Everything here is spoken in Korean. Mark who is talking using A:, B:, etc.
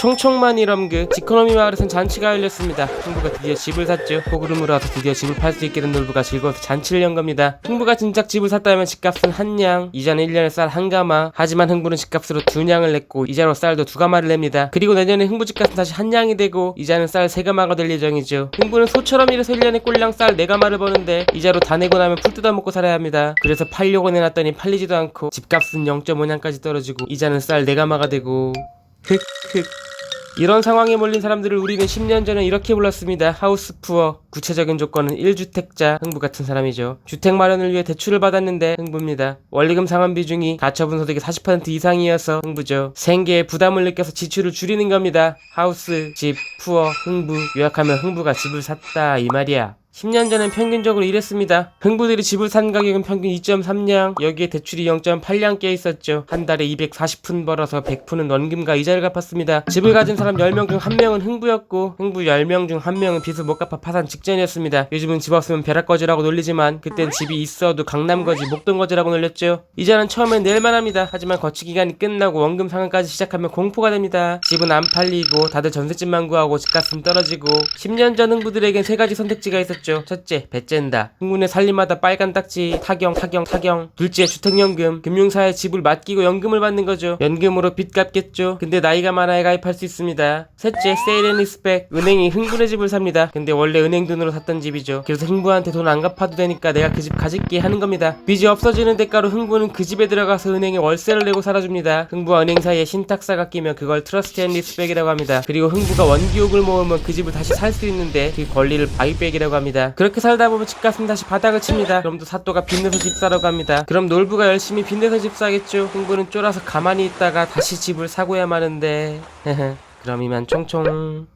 A: 총총만이럼그 지코노미 마을에선 잔치가 열렸습니다. 흥부가 드디어 집을 샀죠. 호그름으로 와서 드디어 집을 팔 수 있게 된 놀부가 즐거워서 잔치를 연 겁니다. 흥부가 진작 집을 샀다면 집값은 한 냥, 이자는 1년에 쌀 한 가마. 하지만 흥부는 집값으로 두 냥을 냈고 이자로 쌀도 두 가마를 냅니다. 그리고 내년에 흥부 집값은 다시 한 냥이 되고 이자는 쌀 세 가마가 될 예정이죠. 흥부는 소처럼 일해서 1년에 꼴랑 쌀 네 가마를 버는데 이자로 다 내고 나면 풀 뜯어 먹고 살아야 합니다. 그래서 팔려고 내놨더니 팔리지도 않고 집값은 0.5냥까지 떨어지고 이자는 쌀 네 가마가 되고 흑흑 이런 상황에 몰린 사람들을 우리는 10년 전에 이렇게 불렀습니다. 하우스 푸어. 구체적인 조건은 1주택자 흥부 같은 사람이죠. 주택 마련을 위해 대출을 받았는데 흥부입니다. 원리금 상환 비중이 가처분 소득의 40% 이상이어서 흥부죠. 생계에 부담을 느껴서 지출을 줄이는 겁니다. 하우스, 집, 푸어, 흥부. 요약하면 흥부가 집을 샀다 이 말이야. 10년 전엔 평균적으로 이랬습니다. 흥부들이 집을 산 가격은 평균 2.3냥, 여기에 대출이 0.8냥 껴 있었죠. 한 달에 240푼 벌어서 100푼은 원금과 이자를 갚았습니다. 집을 가진 사람 10명 중 1명은 흥부였고, 흥부 10명 중 1명은 빚을 못 갚아 파산 직전이었습니다. 요즘은 집 없으면 벼락거지라고 놀리지만, 그땐 집이 있어도 강남거지, 목동거지라고 놀렸죠. 이자는 처음엔 낼만 합니다. 하지만 거치 기간이 끝나고 원금 상환까지 시작하면 공포가 됩니다. 집은 안 팔리고, 다들 전셋집만 구하고 집값은 떨어지고, 10년 전 흥부들에겐 세 가지 선택지가 있었죠. 첫째, 배쨘다. 흥군의 살림마다 빨간 딱지, 타경, 타경, 타경. 둘째, 주택연금. 금융사에 집을 맡기고 연금을 받는 거죠. 연금으로 빚 갚겠죠. 근데 나이가 많아야 가입할 수 있습니다. 셋째, 세일 앤 리스백. 은행이 흥군의 집을 삽니다. 근데 원래 은행 돈으로 샀던 집이죠. 그래서 흥부한테 돈 안 갚아도 되니까 내가 그 집 가질게 하는 겁니다. 빚이 없어지는 대가로 흥부는 그 집에 들어가서 은행에 월세를 내고 살아줍니다. 흥부와 은행 사이에 신탁사가 끼면 그걸 트러스트 앤 리스백이라고 합니다. 그리고 흥부가 원기옥을 모으면 그 집을 다시 살 수 있는데 그 권리를 바이백이라고 합 니다. 그렇게 살다 보면 집값은 다시 바닥을 칩니다. 그럼 또 사또가 빚내서 집 사러 갑니다. 그럼 놀부가 열심히 빚내서 집 사겠죠. 흥부는 쫄아서 가만히 있다가 다시 집을 사고야 마는데. 그럼 이만 총총.